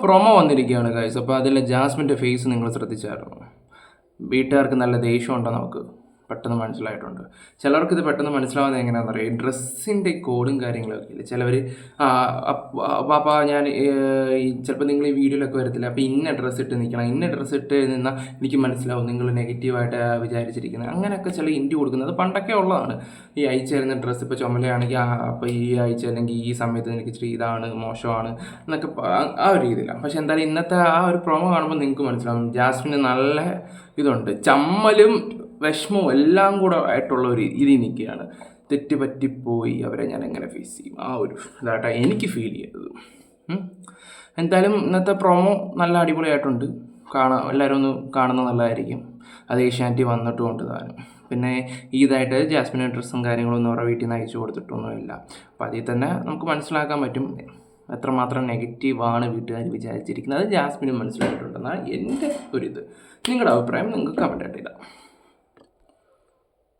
Promo വന്നിരിക്കുകയാണ് guys അപ്പോൾ അതിലെ ജാസ്മിന്റെ ഫേസ് നിങ്ങൾ ശ്രദ്ധിച്ചായിരുന്നു? വീട്ടുകാർക്ക് നല്ല ദേഷ്യമുണ്ടോ നമുക്ക്? പെട്ടെന്ന് മനസ്സിലായിട്ടുണ്ട്. ചിലർക്ക് ഇത് പെട്ടെന്ന് മനസ്സിലാവുന്നത് എങ്ങനെയാണെന്ന് അറിയാം. ഡ്രസ്സിന്റെ കോഡും കാര്യങ്ങളൊക്കെ ഇല്ല? ചിലവർ പാപ്പ ഞാൻ ചിലപ്പോൾ നിങ്ങൾ ഈ വീഡിയോയിലൊക്കെ വരത്തില്ല? അപ്പോൾ ഇന്ന ഡ്രസ്സ് ഇട്ട് നിൽക്കണം. ഇന്ന ഡ്രസ്സ് ഇട്ട് നിന്നാൽ എനിക്ക് മനസ്സിലാവും നിങ്ങൾ നെഗറ്റീവായിട്ട് വിചാരിച്ചിരിക്കുന്നത്. അങ്ങനെയൊക്കെ ചില ഇന്റി കൊടുക്കുന്നത്. പണ്ടൊക്കെ ഉള്ളതാണ്. ഈ അയച്ചു തരുന്ന ഡ്രസ്സ് ഇപ്പോൾ ചുമലയാണെങ്കിൽ അപ്പോൾ ഈ ആഴ്ച അല്ലെങ്കിൽ ഈ സമയത്ത് എനിക്ക് ഇച്ചിരി ഇതാണ് മോശമാണ് എന്നൊക്കെ ആ ഒരു രീതിയിലാണ് പക്ഷേ എന്തായാലും ഇന്നത്തെ ആ ഒരു പ്രൊമോ കാണുമ്പോൾ നിങ്ങൾക്ക് മനസ്സിലാവും. ജാസ്മിന് നല്ല ഇതുണ്ട്. ചമ്മലും വിഷമവും എല്ലാം കൂടെ ആയിട്ടുള്ള ഒരു ഇത് നിൽക്കുകയാണ്. തെറ്റ് പറ്റിപ്പോയി അവരെ ഞാൻ എങ്ങനെ ഫേസ് ചെയ്യും? ആ ഒരു ഇതായിട്ടാണ് എനിക്ക് ഫീൽ ചെയ്തത്. എന്തായാലും ഇന്നത്തെ പ്രൊമോ നല്ല അടിപൊളിയായിട്ടുണ്ട്. കാണാ എല്ലാവരും ഒന്ന് കാണുന്നത് നല്ലതായിരിക്കും. അത് ഏഷ്യാനെറ്റി വന്നിട്ടുമുണ്ട് താനും. പിന്നെ ഈതായിട്ട് ജാസ്മിന് ഡ്രസ്സും കാര്യങ്ങളൊന്നും അവരുടെ വീട്ടിൽ നിന്ന് അയച്ചു കൊടുത്തിട്ടൊന്നുമില്ല. അപ്പോൾ അതിൽ തന്നെ നമുക്ക് മനസ്സിലാക്കാൻ പറ്റും. എത്രമാത്രം നെഗറ്റീവാണ് വീട്ടുകാർ വിചാരിച്ചിരിക്കുന്നത്. അത് ജാസ്മിനും മനസ്സിലായിട്ടുണ്ടെന്നാണ് എന്റെ ഒരിത്. നിങ്ങളുടെ അഭിപ്രായം നിങ്ങൾക്ക് കമന്റായിട്ട് ഇടാം.